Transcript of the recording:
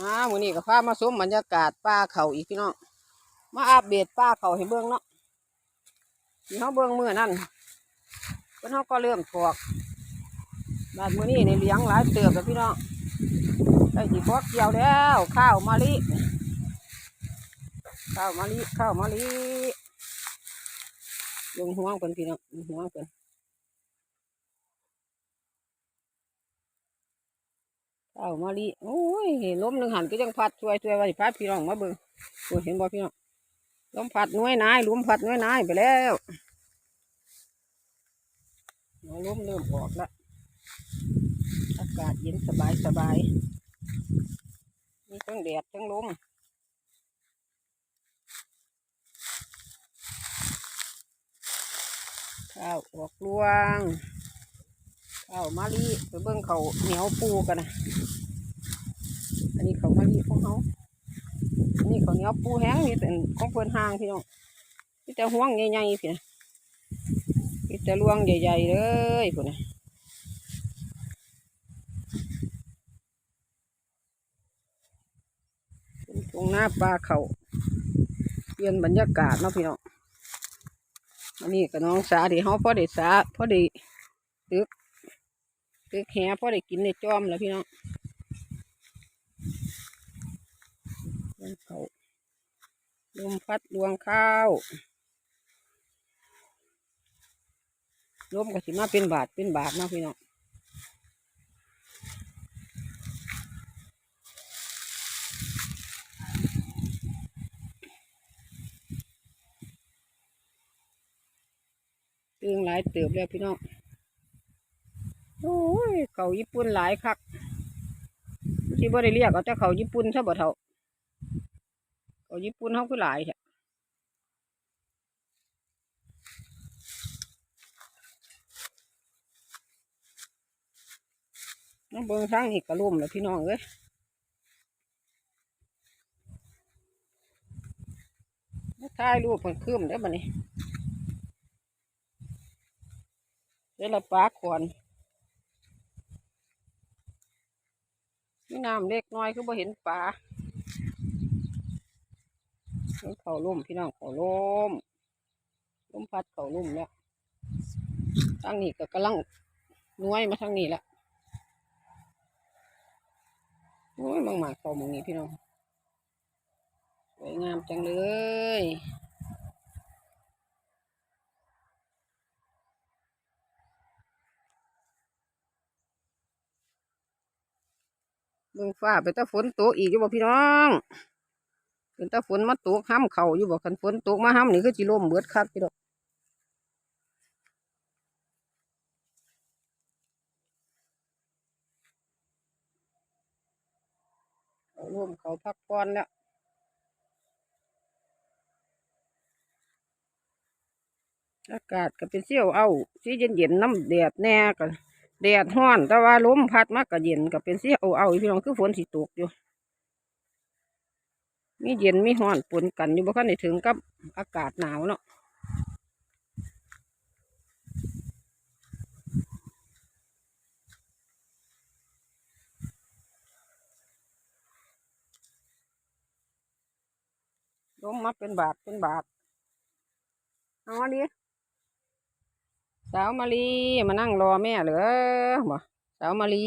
อ่ามื้อนี้ก็พามาชมบรรยากาศป่าเขาอีกพี่น้อง มาอัปเดตป่าเขาให้เบิ่งเนาะที่เฮาเบิ่งมื้อนั้นเพิ่นเฮาก็เริ่มถอกบาดมื้อนี้ในเลี้ยงหลายเติบแล้วพี่น้องได้สิพอเกี่ยวแล้ว ข้าวมะลิข้าวมะลิข้าวมะลิลงห่วงเพิ่นพี่น้องลงห่วงเพิ่น ข้ามะลิโอ้ยลมหนึ่งหันก็ยังพัดช่วยช่วยว่าสิพัดพี่น้องมาเบิ่งโอ้เห็นบ่พี่น้องลมพัดน้อยนายลมพัดน้อยนายไปแล้วเอาลมเริ่มออกล้วอากาศเย็นสบายสบายมีทั้งแดดทั้งลมข้าวออกรวง ข้าวมะลิไปเบิ่งเขาเหนียวปูกันนะอันนี้เขามะลิของเขาอันนี้เขาเหนียวปูแห้งนี่เป็นของเพิ่อนห่างพี่น้องพี่แต่ห่วงใหญ่ๆพี่นะพี่แต่ลวงใหญ่ๆเลยพุ่นะตรงหน้าปลาเขาเปลี่ยนบรรยากาศเนาะพี่น้องอันนี้ก็น้องสาดีเขาพอด้สาพอด้ตึก ตึกแหพอได้กินในจอมแล้วพี่น้องลมเขาลมพัดดวงข้าวลมก็สิมาเป็นบาทเป็นบาทนาะพี่น้องเรื่องหลายเติบแล้วพี่น้อง โอ้ยเขาญี่ปุ่นหลายคักที่บ่ได้เรียกเอาแต่เขาญี่ปุ่นซะบ่เท่าเขาญี่ปุ่นเขาคือหลายแท้น้องเบิ่งทางนี่ก็ล่มแล้วพี่น้องเอ้ยมาถ่ายรูปเพิ่นคืมได้บัดนี้เดี๋ยวเราปลาขอน มีน้ำเล็กน้อยคือบ่เห็นปลาเขาล่มพี่น้องเขาล่มลมพัดเขาล่มแล้วทางนี้ก็กำลังน้วยมาทางนี้ละโอ้ยบางหมากเขามองนี้พี่น้องสวยงามจังเลย เมืองฟ้าไปแต่ฝนตกอีกอยู่บ่พี่น้องเป็นตาฝนมาตกห้ำเข่าอยู่บอกคันฝนตกมาห้ำนี่ก็จิล่มเบิดคักพี่ดอกเขาล่มเขาพักผ่อนแล้วอากาศก็เป็นเสี้ยวเอาสีเย็นเย็นๆน้ำแดดแน่ก็ แดดห้อน แต่ว่าลมพัดมากก็เย็นก็เป็นเสี้ยเอาๆพี่น้องคือฝนสิตกอยู่ มีเย็นมีร้อนปนกันอยู่บ่คันได้ถึงกับอากาศหนาวเนาะลมมาเป็นบาทเป็นบาทเอามาดิ สาวมาลีมานั่งรอแม่เหรอบ่สาวมาลี